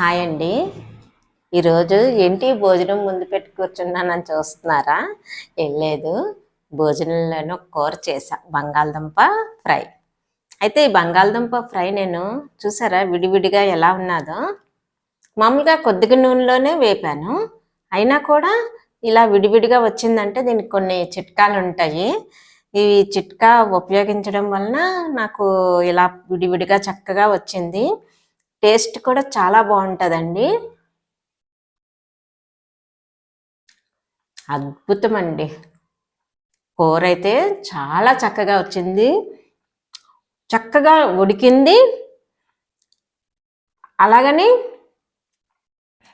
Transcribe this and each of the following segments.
Hi అండి. ఈరోజు ఏంటి భోజనం ముందు పెట్టి కూర్చున్నానని చూస్తున్నారా? ఏం లేదు. భోజనంలోనే ఒక కూర చేసా బంగాళదుంప ఫ్రై. అయితే ఈ బంగాళదుంప ఫ్రై నేను చూసారా? విడివిడిగా ఎలా ఉన్నదో. మామూలుగా కొద్దిగా నూనెలోనే వేపాను. అయినా కూడా ఇలా విడివిడిగా వచ్చిందంటే దీనికి కొన్ని చిట్కాలు ఉంటాయి. ఈ చిట్కా ఉపయోగించడం వలన నాకు ఇలా విడివిడిగా చక్కగా వచ్చింది. టేస్ట్ కూడా చాలా బాగుంటుందండి. అద్భుతం అండి కూర అయితే చాలా చక్కగా వచ్చింది. చక్కగా ఉడికింది. అలాగని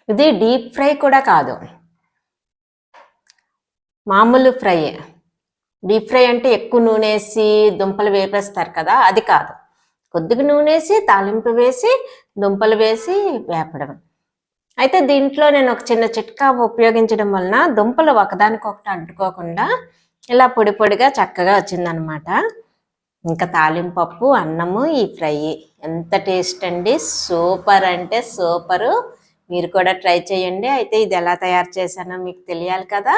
ఇది డీప్ ఫ్రై కూడా కాదు. మామూలు ఫ్రై డీప్ ఫ్రై అంటే ఎక్కువ నూనె వేసి దుంపలు వేపేస్తారు కదా అది కాదు. కొద్దిగా నూనె వేసి తాలింపు వేసి దుంపలు వేసి వేపడం. అయితే దీంట్లో నేను ఒక చిన్న చిట్కా ఉపయోగించడం వలన దుంపలు ఒకదానికొకటి అంటుకోకుండా ఇలా పొడి పొడిగా చక్కగా వచ్చిందనమాట. ఇంకా తాలింపప్పు అన్నము ఈ ఫ్రై ఎంత టేస్ట్ అండి. సూపర్ అంటే సూపరు. మీరు కూడా ట్రై చేయండి. అయితే ఇది ఎలా తయారు చేశానో మీకు తెలియాలి కదా.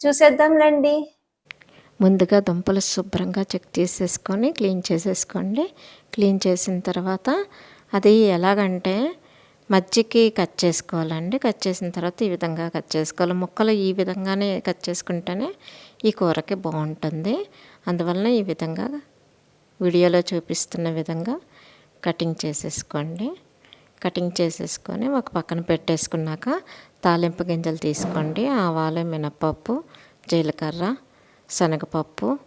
చూసేద్దాంలేండి ముందుగా దుంపలు శుభ్రంగా చెక్ చేసేసుకొని క్లీన్ చేసేసుకోండి. క్లీన్ చేసిన తర్వాత అది ఎలాగంటే మజ్జికి కట్ చేసుకోవాలండి. కట్ చేసిన తర్వాత ఈ విధంగా కట్ చేసుకోవాలి. ముక్కలు ఈ విధంగానే కట్ చేసుకుంటేనే ఈ కూరకి బాగుంటుంది. అందువలన ఈ విధంగా వీడియోలో చూపిస్తున్న విధంగా కటింగ్ చేసేసుకోండి. కటింగ్ చేసేసుకొని ఒక పక్కన పెట్టేసుకున్నాక తాలింపు గింజలు తీసుకోండి. ఆవాలు మినపప్పు జీలకర్ర శనగపప్పు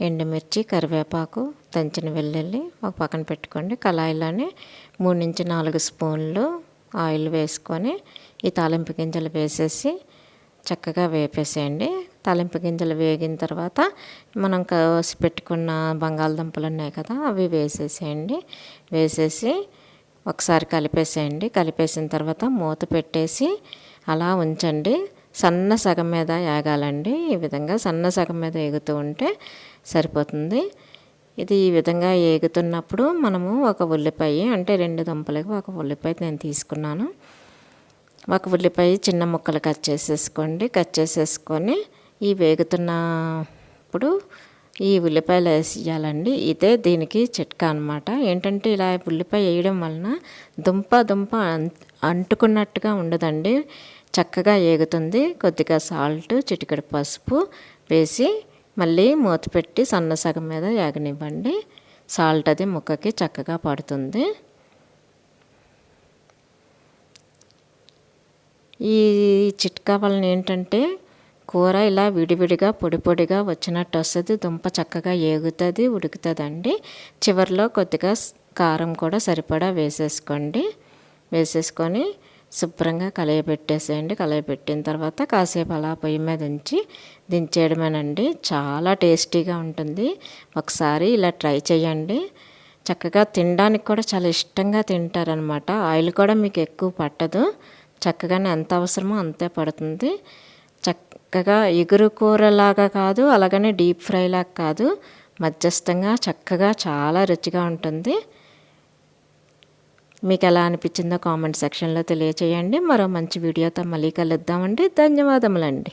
ఎండుమిర్చి కరివేపాకు దంచిన వెల్లుల్లి ఒక పక్కన పెట్టుకోండి. కళాయిలోనే మూడు నుంచి నాలుగు స్పూన్లు ఆయిల్ వేసుకొని ఈ తాలింపు గింజలు వేసేసి చక్కగా వేపేసేయండి. తాలింపు గింజలు వేగిన తర్వాత మనం కోసి పెట్టుకున్న బంగాళదుంపలు ఉన్నాయి కదా అవి వేసేసేయండి. వేసేసి ఒకసారి కలిపేసేయండి. కలిపేసిన తర్వాత మూత పెట్టేసి అలా ఉంచండి. సన్న సగం మీద ఏగాలండి ఈ విధంగా సన్న సగం మీద ఎగుతూ ఉంటే సరిపోతుంది. ఇది ఈ విధంగా ఏగుతున్నప్పుడు మనము ఒక ఉల్లిపాయ అంటే రెండు దుంపలకి ఒక ఉల్లిపాయ నేను తీసుకున్నాను. ఒక ఉల్లిపాయ చిన్న ముక్కలు కట్ చేసేసుకోండి. కట్ చేసేసుకొని ఈ వేగుతున్నప్పుడు ఈ ఉల్లిపాయలు వేసేయాలండి. ఇదే దీనికి చిట్కా అనమాట ఏంటంటే ఇలా ఉల్లిపాయ వేయడం వలన దుంప దుంప అంటుకున్నట్టుగా ఉండదండి. చక్కగా ఏగుతుంది. కొద్దిగా సాల్ట్ చిటికెడు పసుపు వేసి మళ్ళీ మూత పెట్టి సన్న సగం మీద ఏగనివ్వండి. సాల్ట్ అది ముక్కకి చక్కగా పడుతుంది. ఈ చిట్కా వలన ఏంటంటే కూర ఇలా విడివిడిగా పొడి పొడిగా వచ్చినట్టు వస్తుంది. దుంప చక్కగా ఏగుతుంది ఉడుకుతుందండి. చివరిలో కొద్దిగా కారం కూడా సరిపడా వేసేసుకోండి. వేసేసుకొని శుభ్రంగా కలయపెట్టేసేయండి కలయపెట్టిన తర్వాత కాసేపు అలా పొయ్యి మీద ఉంచి దించేయడమేనండి. చాలా టేస్టీగా ఉంటుంది. ఒకసారి ఇలా ట్రై చేయండి చక్కగా తినడానికి కూడా చాలా ఇష్టంగా తింటారనమాట ఆయిల్ కూడా మీకు ఎక్కువ పట్టదు. చక్కగానే ఎంత అవసరమో అంతే పడుతుంది. చక్కగా ఎగురు కూరలాగా కాదు అలాగనే డీప్ ఫ్రైలాగా కాదు. మధ్యస్థంగా చక్కగా చాలా రుచిగా ఉంటుంది. మీకు ఎలా అనిపించిందో కామెంట్ సెక్షన్లో తెలియచేయండి. మరో మంచి వీడియోతో మళ్ళీ కలుద్దామండి. ధన్యవాదములండి.